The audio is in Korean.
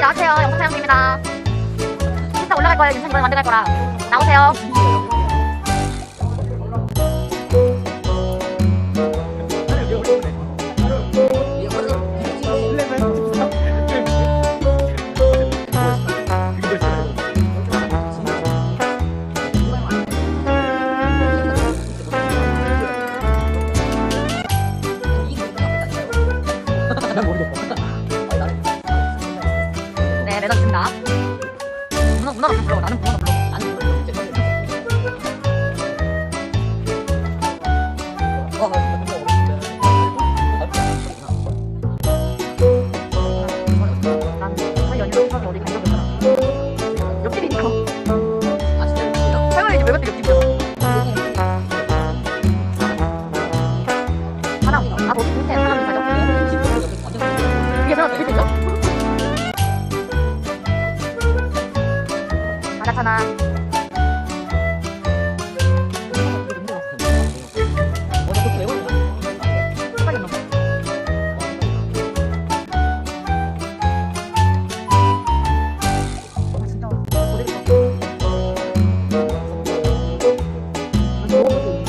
나오세요. 영상 촬영 중입니다. 인스타 올라갈 거예요. 윤찬이 이번에 만들어갈 거라. 나오세요. 준다. 문어, 문어가 불러. 나는 문어가 불러. 나는 없잖아. 옆집이니까. 할머니 집 외갓집 옆집이야. かな。どう